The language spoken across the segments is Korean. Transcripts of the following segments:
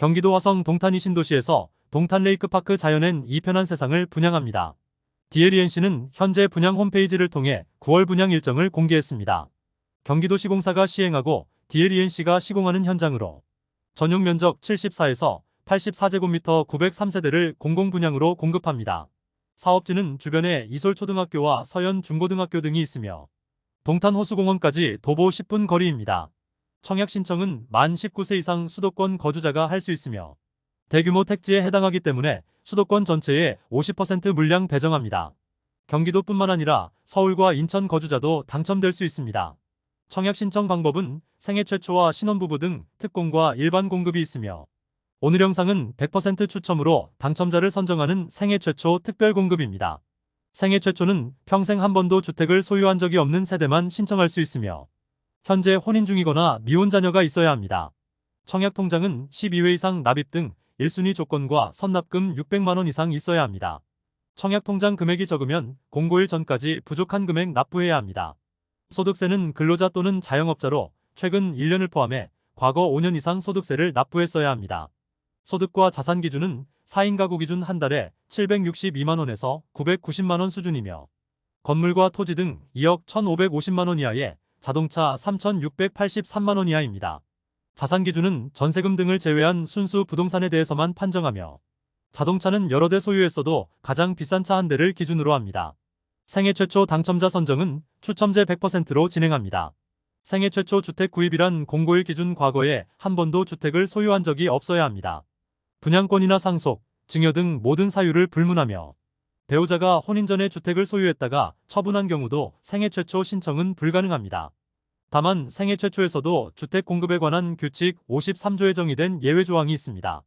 경기도 화성 동탄이 신도시에서 동탄 레이크파크 자연엔 이 편한 세상을 분양합니다. DLENC는 현재 분양 홈페이지를 통해 9월 분양 일정을 공개했습니다. 경기도시공사가 시행하고 DLENC가 시공하는 현장으로 전용 면적 74에서 84제곱미터 903세대를 공공분양으로 공급합니다. 사업지는 주변에 이솔초등학교와 서현 중고등학교 등이 있으며 동탄 호수공원까지 도보 10분 거리입니다. 청약 신청은 만 19세 이상 수도권 거주자가 할 수 있으며 대규모 택지에 해당하기 때문에 수도권 전체에 50% 물량 배정합니다. 경기도뿐만 아니라 서울과 인천 거주자도 당첨될 수 있습니다. 청약 신청 방법은 생애 최초와 신혼부부 등 특공과 일반 공급이 있으며 오늘 영상은 100% 추첨으로 당첨자를 선정하는 생애 최초 특별 공급입니다. 생애 최초는 평생 한 번도 주택을 소유한 적이 없는 세대만 신청할 수 있으며 현재 혼인 중이거나 미혼 자녀가 있어야 합니다. 청약 통장은 12회 이상 납입 등 1순위 조건과 선납금 600만원 이상 있어야 합니다. 청약 통장 금액이 적으면 공고일 전까지 부족한 금액 납부해야 합니다. 소득세는 근로자 또는 자영업자로 최근 1년을 포함해 과거 5년 이상 소득세를 납부했어야 합니다. 소득과 자산 기준은 4인 가구 기준 한 달에 762만원에서 990만원 수준이며 건물과 토지 등 2억 1,550만원 이하의 자동차 3,683만원 이하입니다. 자산 기준은 전세금 등을 제외한 순수 부동산에 대해서만 판정하며 자동차는 여러 대 소유했어도 가장 비싼 차 한 대를 기준으로 합니다. 생애 최초 당첨자 선정은 추첨제 100%로 진행합니다. 생애 최초 주택 구입이란 공고일 기준 과거에 한 번도 주택을 소유한 적이 없어야 합니다. 분양권이나 상속, 증여 등 모든 사유를 불문하며 배우자가 혼인 전에 주택을 소유했다가 처분한 경우도 생애 최초 신청은 불가능합니다. 다만 생애 최초에서도 주택 공급에 관한 규칙 53조에 정의된 예외 조항이 있습니다.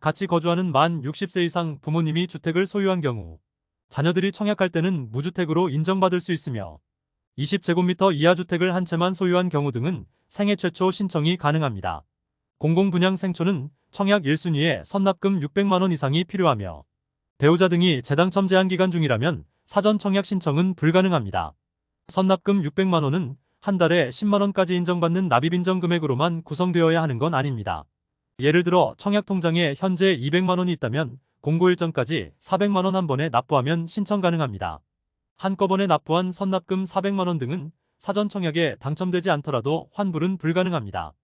같이 거주하는 만 60세 이상 부모님이 주택을 소유한 경우 자녀들이 청약할 때는 무주택으로 인정받을 수 있으며 20제곱미터 이하 주택을 한 채만 소유한 경우 등은 생애 최초 신청이 가능합니다. 공공분양 생초는 청약 1순위에 선납금 600만원 이상이 필요하며 배우자 등이 재당첨 제한 기간 중이라면 사전 청약 신청은 불가능합니다. 선납금 600만원은 한 달에 10만원까지 인정받는 납입인정 금액으로만 구성되어야 하는 건 아닙니다. 예를 들어 청약 통장에 현재 200만원이 있다면 공고일 전까지 400만원 한 번에 납부하면 신청 가능합니다. 한꺼번에 납부한 선납금 400만원 등은 사전 청약에 당첨되지 않더라도 환불은 불가능합니다.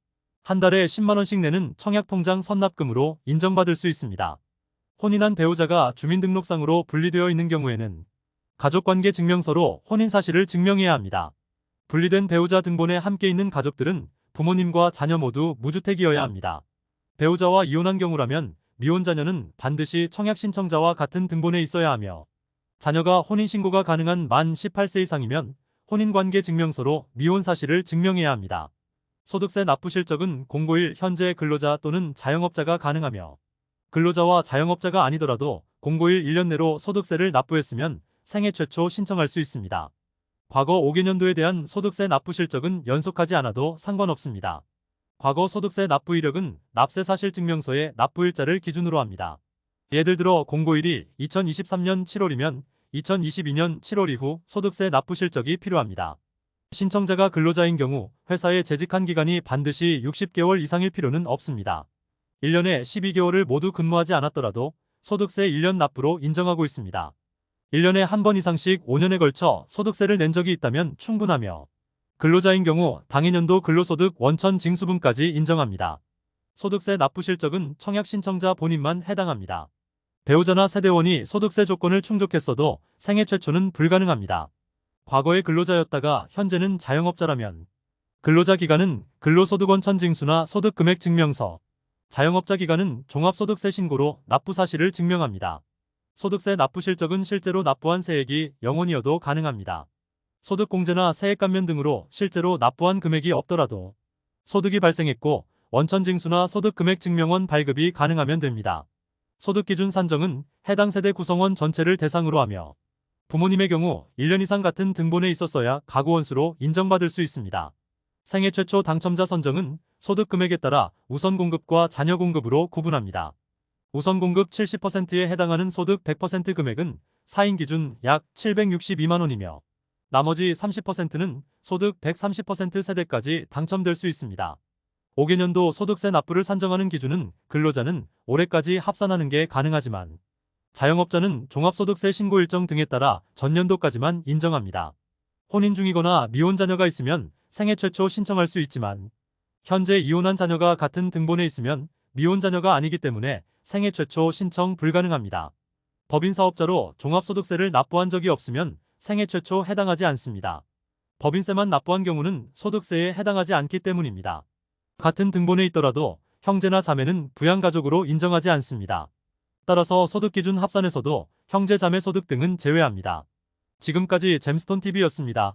한 달에 10만원씩 내는 청약통장 선납금으로 인정받을 수 있습니다. 혼인한 배우자가 주민등록상으로 분리되어 있는 경우에는 가족관계 증명서로 혼인 사실을 증명해야 합니다. 분리된 배우자 등본에 함께 있는 가족들은 부모님과 자녀 모두 무주택이어야 합니다. 배우자와 이혼한 경우라면 미혼 자녀는 반드시 청약 신청자와 같은 등본에 있어야 하며 자녀가 혼인 신고가 가능한 만 18세 이상이면 혼인관계 증명서로 미혼 사실을 증명해야 합니다. 소득세 납부 실적은 공고일 현재 근로자 또는 자영업자가 가능하며 근로자와 자영업자가 아니더라도 공고일 1년 내로 소득세를 납부했으면 생애 최초 신청할 수 있습니다. 과거 5개년도에 대한 소득세 납부 실적은 연속하지 않아도 상관없습니다. 과거 소득세 납부 이력은 납세 사실 증명서의 납부일자를 기준으로 합니다. 예를 들어 공고일이 2023년 7월이면 2022년 7월 이후 소득세 납부 실적이 필요합니다. 신청자가 근로자인 경우 회사에 재직한 기간이 반드시 60개월 이상일 필요는 없습니다. 1년에 12개월을 모두 근무하지 않았더라도 소득세 1년 납부로 인정하고 있습니다. 1년에 한 번 이상씩 5년에 걸쳐 소득세를 낸 적이 있다면 충분하며 근로자인 경우 당해년도 근로소득 원천 징수분까지 인정합니다. 소득세 납부 실적은 청약 신청자 본인만 해당합니다. 배우자나 세대원이 소득세 조건을 충족했어도 생애 최초는 불가능합니다. 과거의 근로자였다가 현재는 자영업자라면 근로자 기간은 근로소득 원천 징수나 소득금액 증명서, 자영업자 기간은 종합소득세 신고로 납부 사실을 증명합니다. 소득세 납부 실적은 실제로 납부한 세액이 0원이어도 가능합니다. 소득공제나 세액 감면 등으로 실제로 납부한 금액이 없더라도 소득이 발생했고 원천징수나 소득금액 증명원 발급이 가능하면 됩니다. 소득기준 산정은 해당 세대 구성원 전체를 대상으로 하며 부모님의 경우 1년 이상 같은 등본에 있었어야 가구원수로 인정받을 수 있습니다. 생애 최초 당첨자 선정은 소득 금액에 따라 우선 공급과 자녀 공급으로 구분합니다. 우선 공급 70%에 해당하는 소득 100% 금액은 4인 기준 약 762만원이며 나머지 30%는 소득 130% 세대까지 당첨될 수 있습니다. 5개년도 소득세 납부를 산정하는 기준은 근로자는 올해까지 합산하는 게 가능하지만 자영업자는 종합소득세 신고 일정 등에 따라 전년도까지만 인정합니다. 혼인 중이거나 미혼 자녀가 있으면 생애 최초 신청할 수 있지만 현재 이혼한 자녀가 같은 등본에 있으면 미혼 자녀가 아니기 때문에 생애 최초 신청 불가능합니다. 법인 사업자로 종합소득세를 납부한 적이 없으면 생애 최초 해당하지 않습니다. 법인세만 납부한 경우는 소득세에 해당하지 않기 때문입니다. 같은 등본에 있더라도 형제나 자매는 부양가족으로 인정하지 않습니다. 따라서 소득기준 합산에서도 형제 자매 소득 등은 제외합니다. 지금까지 잼스톤TV였습니다.